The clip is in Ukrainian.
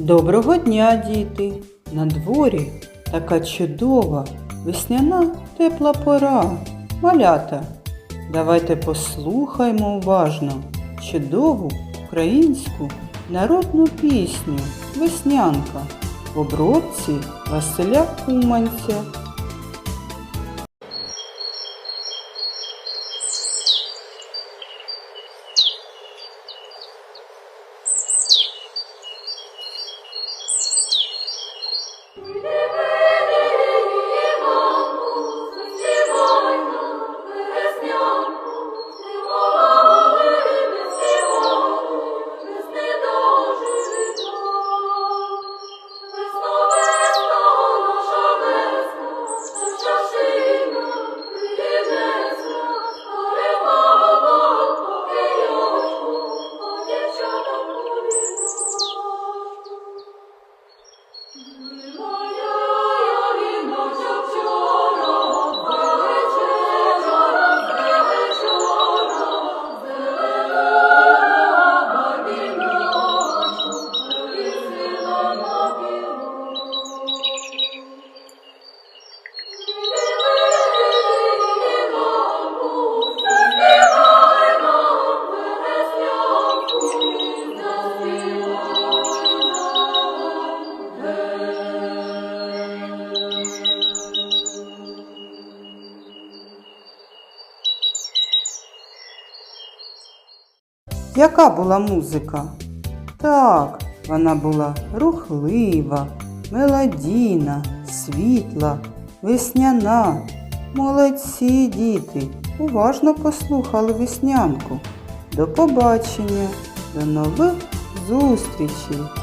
Доброго дня, діти! На дворі така чудова, весняна тепла пора. Малята, давайте послухаймо уважно чудову українську народну пісню Веснянка в обробці Василя Amen. Lord. Яка була музика? Так, вона була рухлива, мелодійна, світла, весняна. Молодці, діти, уважно послухали веснянку. До побачення, до нових зустрічей!